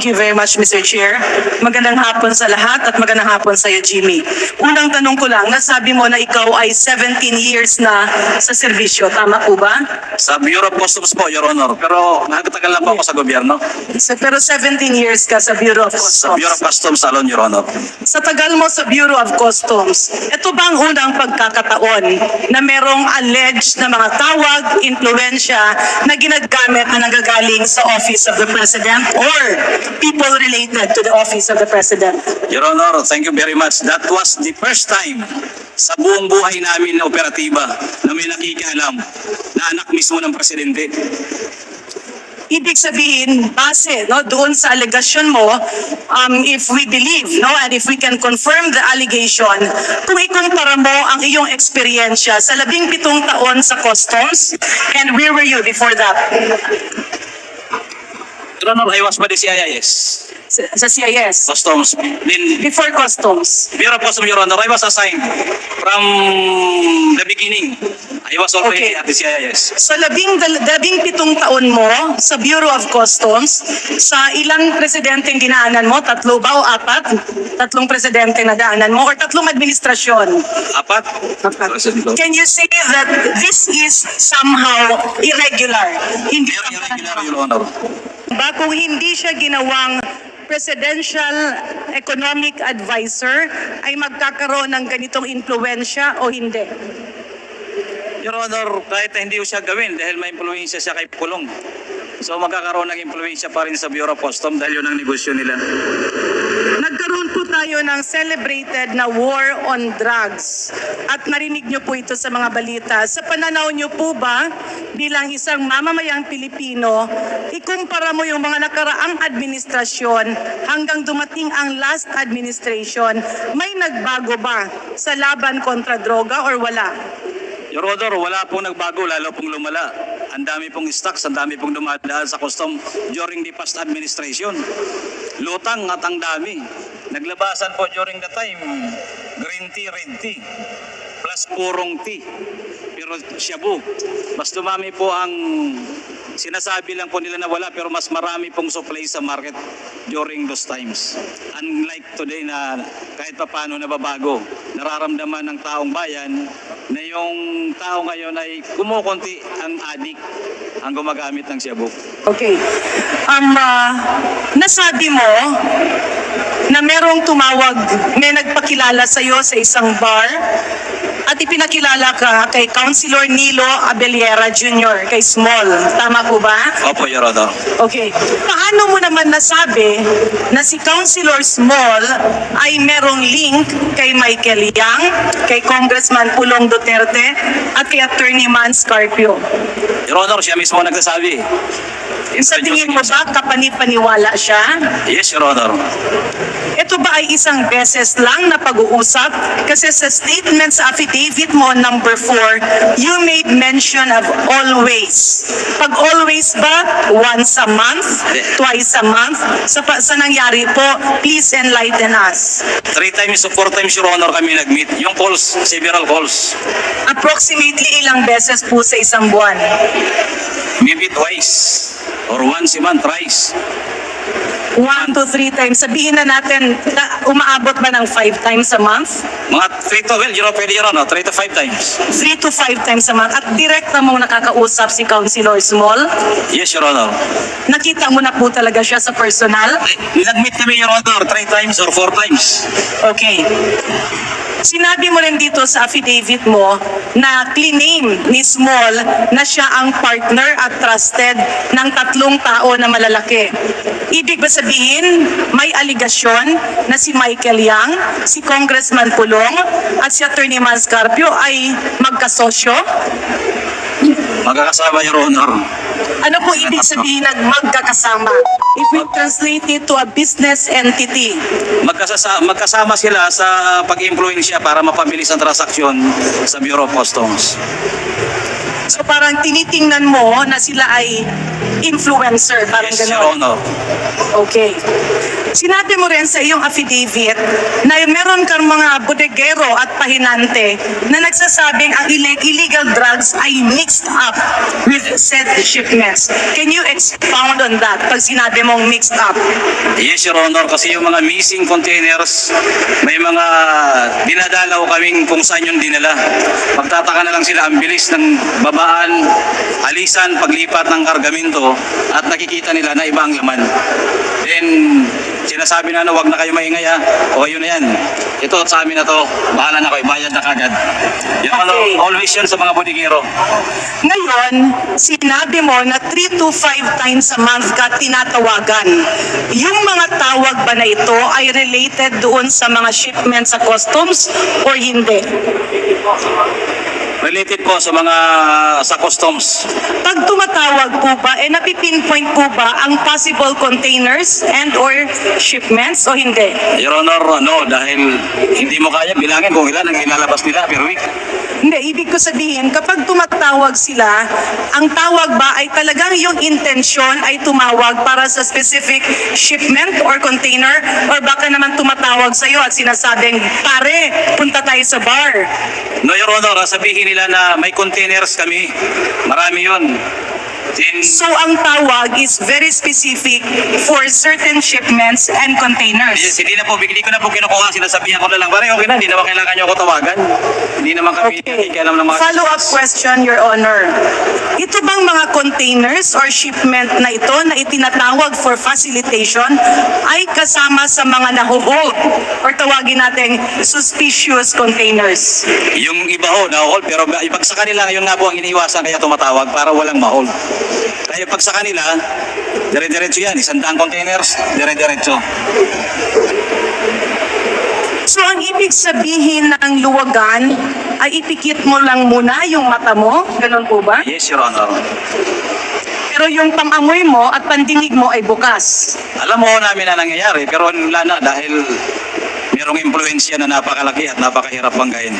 Thank you very much, Mr. Chair. Magandang hapon sa lahat at magandang hapon sa iyo, Jimmy. Unang tanong ko lang, nasabi mo na ikaw ay 17 years na sa serbisyo. Tama po ba? Sa Bureau of Customs po, Your Honor. Pero nakatagal na po ako sa gobyerno. So, pero 17 years ka sa Bureau of Sa Bureau of Customs. Customs alone, Your Honor. Sa tagal mo sa Bureau of Customs, ito ba ang unang pagkakataon na merong alleged na mga tawag, impluensya na ginagamit na nanggagaling sa Office of the President or people related to the Office of the President? Your Honor, thank you very much. That was the first time sa buong buhay namin na operatiba na may nakikialam na anak mismo ng presidente. Ibig sabihin, base no, doon sa allegation mo, um, if we believe no, and if we can confirm the allegation, kung ikumpara mo ang iyong eksperyensya sa labing pitong taon sa customs, and where were you before that? Honor, I was by the CIS, Sa, sa CIS? Customs. Then, Before customs? Bureau of Customs, Your Honor, I was assigned from the beginning. I was already Okay. at the CIS. Sa labing, labing pitong taon mo sa Bureau of Customs, sa ilang presidenteng dinaanan mo? Tatlo ba o apat? Tatlong presidente na daanan mo or tatlong administrasyon? Apat? Can you say that this is somehow irregular? Hindi Very irregular, Your Honor. Ba kung hindi siya ginawang presidential economic advisor ay magkakaroon ng ganitong impluensya o hindi? Your Honor, kahit hindi siya gawin dahil may impluensya siya kay Pulong. So magkakaroon ng impluensya pa rin sa Bureau of Customs dahil yun ang negosyo nila. Tayo ng celebrated na war on drugs at narinig niyo po ito sa mga balita. Sa pananaw niyo po ba bilang isang mamamayang Pilipino, ikumpara mo yung mga nakaraang administrasyon hanggang dumating ang last administration, may nagbago ba sa laban kontra droga or wala? Your Honor, wala pong nagbago, lalo pong lumala. Ang dami pong stocks, ang dami pong dumadaan sa custom during the past administration. Lutang at ang dami. Naglabasan po during the time, green tea, red tea, plus purong tea. Pero shabu, mas dumami po ang sinasabi lang po nila na wala pero mas marami pong supply sa market during those times. Unlike today na kahit pa paano nababago, nararamdaman ng taong bayan na yung tao ngayon ay kumukunti ang adik ang gumagamit ng shabu. Okay. Um, ah, nasabi mo na merong tumawag, may nagpakilala sa iyo sa isang bar at ipinakilala ka kay Councilor Nilo Abeliera Jr., kay Small. Tama po ba? Opo, Your Honor. Okay. Paano mo naman nasabi na si Councilor Small ay merong link kay Michael Yang, kay Congressman Pulong Duterte, at kay Attorney Man Scarpio? Your Honor, siya mismo nagsasabi. Sa tingin mo ba kapanipaniwala siya? Yes, Your Honor. Ito ba ay isang beses lang na pag-uusap? Kasi sa statement sa affidavit mo, number 4, you made mention of always. Pag always ba, once a month, twice a month? Sa, sa nangyari po, please enlighten us. Three times to four times, Your Honor, kami nag-meet. Yung calls, several calls. Approximately ilang beses po sa isang buwan? Maybe twice. Or once a month, thrice. One to three times. Sabihin na natin, na, umaabot ba ng five times a month? Mga three to, well, Your Honor, pwede, Your Honor, three to five times. Three to five times a month. At direct na mong nakakausap si Councilor Small? Yes, Your Honor. Nakita mo na po talaga siya sa personal? Nag-meet kami, Your Honor, three times or four times. Okay. Sinabi mo rin dito sa affidavit mo na claim ni Small na siya ang partner at trusted ng tatlong tao na malalaki. Ibig ba sabihin, may aligasyon na si Michael Yang, si Congressman Pulong, at si Attorney Manscarpio ay magkasosyo? Magkakasama, Your Honor. Ano po ibig sabihin ng magkakasama? If we translate it to a business entity, Magkasasa, magkasama sila sa pag-influensya para mapabilis ang transaksyon sa Bureau of Customs. So parang tinitingnan mo na sila ay influencer, parang Yes, Your gano'n. Honor. Okay. Sinabi mo rin sa iyong affidavit na meron kang mga bodegero at pahinante na nagsasabing ang ille- illegal drugs ay mixed up with said shipments. Can you expound on that pag sinabi mong mixed up? Yes, Your Honor, kasi yung mga missing containers, may mga dinadalaw kaming kung saan yung dinala. Magtataka na lang sila ang bilis ng babaan, alisan, paglipat ng kargamento at nakikita nila na iba ang laman. Then, sinasabi na na wag na kayo maingay ha. O yun na yan. Ito sa amin na to. Bahala na kayo. Bayad na kagad. Yung ano, Okay. always yan sa mga bodigero. Ngayon, sinabi mo na 3 to 5 times a month ka tinatawagan. Yung mga tawag ba na ito ay related doon sa mga shipments sa customs or hindi? Related po sa mga sa customs. Pag tumatawag po ba, eh napipinpoint po ba ang possible containers and or shipments o hindi? Your Honor, no, dahil hindi mo kaya bilangin kung ilan ang ilalabas nila per week. Hindi, ibig ko sabihin, kapag tumatawag sila, ang tawag ba ay talagang yung intensyon ay tumawag para sa specific shipment or container or baka naman tumatawag sa'yo at sinasabing, pare, punta tayo sa bar. No, Your Honor, sabihin nila na may containers kami. Marami yun. So ang tawag is very specific for certain shipments and containers. yes, hindi na po, hindi ko na po kinukuha. Sinasabihan ko na lang, pare, okay na, hindi naman kailangan nyo ako tawagan. Hindi naman kami Okay. nakikialam ng mga... Follow-up question, Your Honor. Ito bang mga containers or shipment na ito na itinatawag for facilitation ay kasama sa mga nahuhold or tawagin natin suspicious containers? Yung iba ho, na-hold, pero pag sa kanila, ngayon nga po ang iniiwasan kaya tumatawag para walang ma-hold. Kaya pag sa kanila, dire-diretso yan. Isang daang containers, dire-diretso. So ang ibig sabihin ng luwagan ay ipikit mo lang muna yung mata mo? Ganun po ba? Yes, Your Honor. Pero yung pangamoy mo at pandinig mo ay bukas. Alam mo namin na nangyayari, pero wala na dahil merong impluensya na napakalaki at napakahirap banggain.